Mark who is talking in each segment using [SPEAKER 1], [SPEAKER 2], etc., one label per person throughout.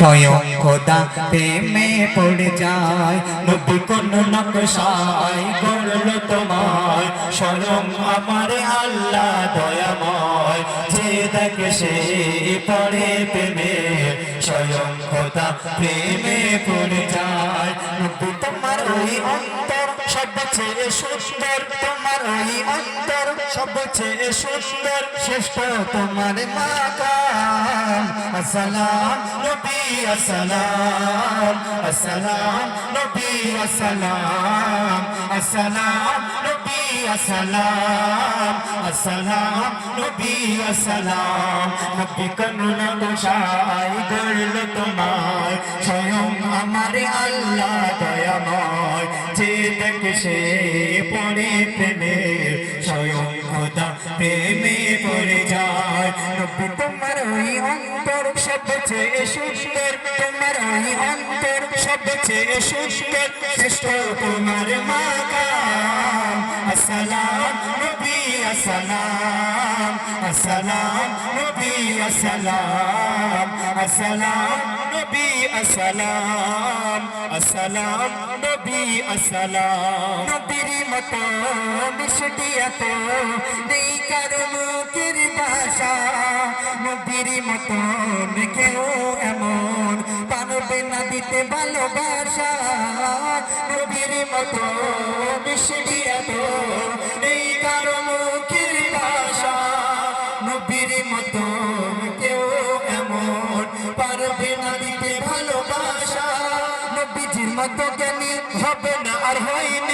[SPEAKER 1] স্বয়ং খোদা প্রেমে পড়ে যায়, নবী কোন নকশায় গড়ল তোমায়। স্বয়ং আমার আল্লাহ দয়াময়, যে দেখে সে পড়ে প্রেমে। স্বয়ং খোদা প্রেমে পড়ে যায়, নবী তোমার ওই সবচেয়ে সুন্দর তোমার ওই অন্তর, সবচেয়ে সুন্দর শ্রেষ্ঠ তোমার মাকাম। আসসালাম নবী, আসসালাম আসসালাম নবী, আসসালাম। আসসালাম নবী আসসালাম আসসালাম, নবী আসসালাম। নবী করুণা দোষাই গড়ল তোমায়, স্বয়ং আমার আল্লাহ দয়াময়। যে দেখে সে পড়ে প্রেমের স্বয়ং খোদা প্রেমে অন্তর সবচেয়ে সুন্দর তোমার ওই অন্তর সবচেয়ে সুন্দর শ্রেষ্ঠ তোমার মাকাম। আসসালাম নবী, আসসালাম। আসসালাম নবী, আসসালাম। আসসালাম নবী, আসসালাম। আসসালাম নবী মতো মিষ্টি এত নবীর মতো কেউ এমন পারবে না ভালোবাসা। নবীর মতো মিষ্টি এত নেই কারও মুখের ভাষা। নবীর মতো কেউ এমন পারবে না ভালোবাসা। নবীজির মতো জ্ঞানী হবে না আর হয়নি নবীজির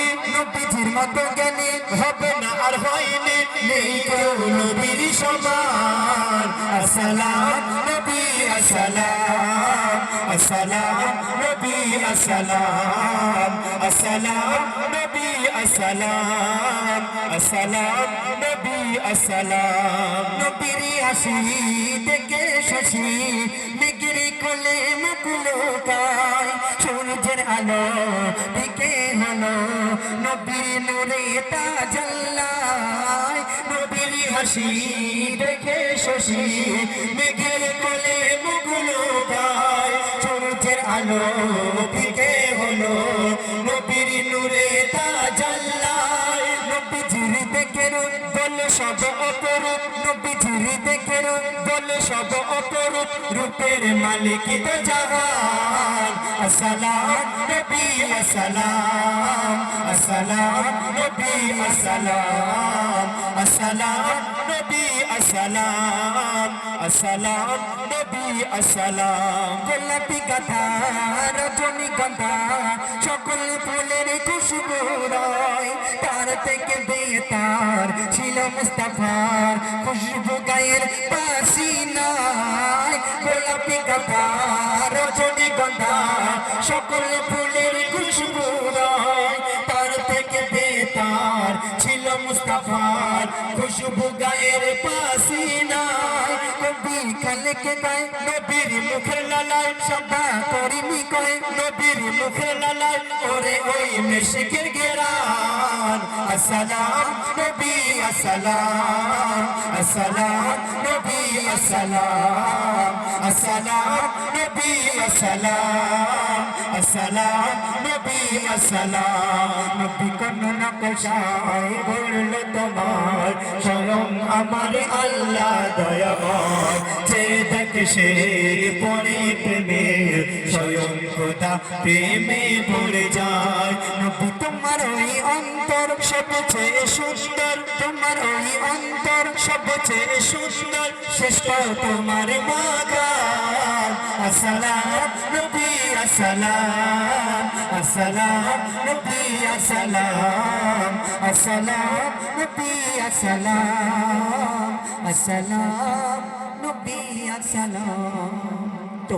[SPEAKER 1] মতো জ্ঞানী হবে না আর হয়নি নেই কেউ নবীর সমান। আসসালাম নবী আসসালাম আসসালাম, নবী আসসালাম আসসালাম, নবী আসসালাম আসসালাম, নবী আসসালাম। নবীর আসি দেখে শশী ডিগ্রি কোলে মুকুলো পায় সূর্যের আলো দিকে হলো নবীর নূরে তাজাল্লায়। নবীর হাসি দেখে শশী মেঘের কোলে মুকুলো আলো দিকে হলো, নবীর নূরে তাজাল্লায় নবীজির দেখে বলে সব অপরূপ, নবীজির দেখে বলে সব অপরূপ, রূপের মালিক তো জাহান। আসসালাম, নবী, আসসালাম। আসসালাম, নবী, আসসালাম। আসসালাম নবী আসসালাম আসসালাম নবী আসসালাম। গোলাপি গাধা রজনী গন্ধা সকল ফুলের খুশবু রয়। তার থেকে বেতার ছিল মুস্তাফার, খুশবু গায়ের পাসিনায় গোলাপি গাধা রজনী গন্ধা সকল ফুলের খুশবু রয়। মুস্তাফার খুশবু গায়ের পাসিনায় কবি খালেকে গায়, নবীর মুখের লালায় সদা করিমি কয়। নবীর মুখের লালায় ওরে ওই মেশিকের গেরান। আসসালাম নবী, আসসালাম আসসালাম নবী, আসসালাম। স্বয়ং আমার আল্লাহ দয়াময়। খোদা প্রেমে পড়ে যায়। নবী তোমার ওই অন্তর সবচেয়ে সুন্দর, তোমার ওই অন্তর সবচেয়ে সুন্দর। শ্রেষ্ঠ তোমার মাগান আসসালাম নবী আসসালাম আসসালাম নবী আসসালাম আসসালাম নবী আসসালাম আসসালাম নবী আসসালাম। তো